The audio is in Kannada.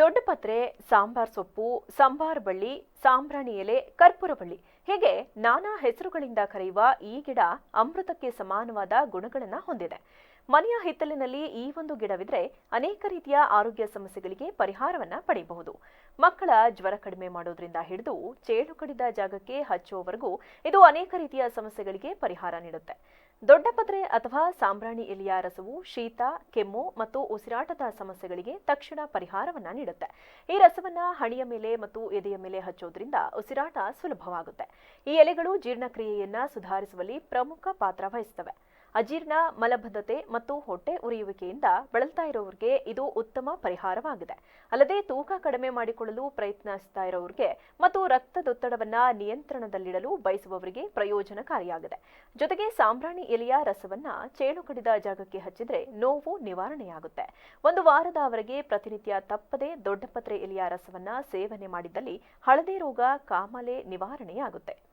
ದೊಡ್ಡಪತ್ರೆ ಸಾಂಬಾರ್ ಸೊಪ್ಪು, ಸಾಂಬಾರ್ ಬಳ್ಳಿ, ಸಾಂಬ್ರಾಣಿ ಎಲೆ, ಕರ್ಪೂರ ಬಳ್ಳಿ. ಹೀಗೆ ನಾನಾ ಹೆಸರುಗಳಿಂದ ಕರೆಯುವ ಈ ಗಿಡ ಅಮೃತಕ್ಕೆ ಸಮಾನವಾದ ಗುಣಗಳನ್ನು ಹೊಂದಿದೆ. ಮನೆಯ ಹಿತ್ತಲಿನಲ್ಲಿ ಈ ಒಂದು ಗಿಡವಿದ್ರೆ ಅನೇಕ ರೀತಿಯ ಆರೋಗ್ಯ ಸಮಸ್ಯೆಗಳಿಗೆ ಪರಿಹಾರವನ್ನ ಪಡೆಯಬಹುದು ಮಕ್ಕಳ ಜ್ವರ ಕಡಿಮೆ ಮಾಡೋದ್ರಿಂದ ಹಿಡಿದು ಚೇಳು ಕಡಿದ ಜಾಗಕ್ಕೆ ಹಚ್ಚುವವರೆಗೂ ಇದು ಅನೇಕ ರೀತಿಯ ಸಮಸ್ಯೆಗಳಿಗೆ ಪರಿಹಾರ ನೀಡುತ್ತೆ. ದೊಡ್ಡಪತ್ರೆ ಅಥವಾ ಸಾಂಬ್ರಾಣಿ ಎಲೆಯ ರಸವು ಶೀತ, ಕೆಮ್ಮು ಮತ್ತು ಉಸಿರಾಟದ ಸಮಸ್ಯೆಗಳಿಗೆ ತಕ್ಷಣ ಪರಿಹಾರವನ್ನ ನೀಡುತ್ತೆ. ಈ ರಸವನ್ನ ಹಣಿಯ ಮೇಲೆ ಮತ್ತು ಎದೆಯ ಮೇಲೆ ಹಚ್ಚೋದ್ರಿಂದ ಉಸಿರಾಟ ಸುಲಭವಾಗುತ್ತೆ. ಈ ಎಲೆಗಳು ಜೀರ್ಣಕ್ರಿಯೆಯನ್ನ ಸುಧಾರಿಸುವಲ್ಲಿ ಪ್ರಮುಖ ಪಾತ್ರ ವಹಿಸುತ್ತವೆ ಅಜೀರ್ಣ, ಮಲಬದ್ಧತೆ ಮತ್ತು ಹೊಟ್ಟೆ ಉರಿಯುವಿಕೆಯಿಂದ ಬಳಲ್ತಾ ಇರೋರಿಗೆ ಇದು ಉತ್ತಮ ಪರಿಹಾರವಾಗಿದೆ. ಅಲ್ಲದೆ ತೂಕ ಕಡಿಮೆ ಮಾಡಿಕೊಳ್ಳಲು ಪ್ರಯತ್ನಿಸ್ತಾ ಇರೋರಿಗೆ ಮತ್ತು ರಕ್ತದೊತ್ತಡವನ್ನ ನಿಯಂತ್ರಣದಲ್ಲಿಡಲು ಬಯಸುವವರಿಗೆ ಪ್ರಯೋಜನಕಾರಿಯಾಗಿದೆ. ಜೊತೆಗೆ ಸಾಂಬ್ರಾಣಿ ಎಲೆಯ ರಸವನ್ನ ಚೇಳು ಕಡಿದ ಜಾಗಕ್ಕೆ ಹಚ್ಚಿದ್ರೆ ನೋವು ನಿವಾರಣೆಯಾಗುತ್ತೆ. ಒಂದು ವಾರದವರೆಗೆ ಪ್ರತಿನಿತ್ಯ ತಪ್ಪದೆ ದೊಡ್ಡಪತ್ರೆ ಎಲೆಯ ರಸವನ್ನ ಸೇವನೆ ಮಾಡಿದ್ದಲ್ಲಿ ಹಳದಿ ರೋಗ, ಕಾಮಾಲೆ ನಿವಾರಣೆಯಾಗುತ್ತೆ.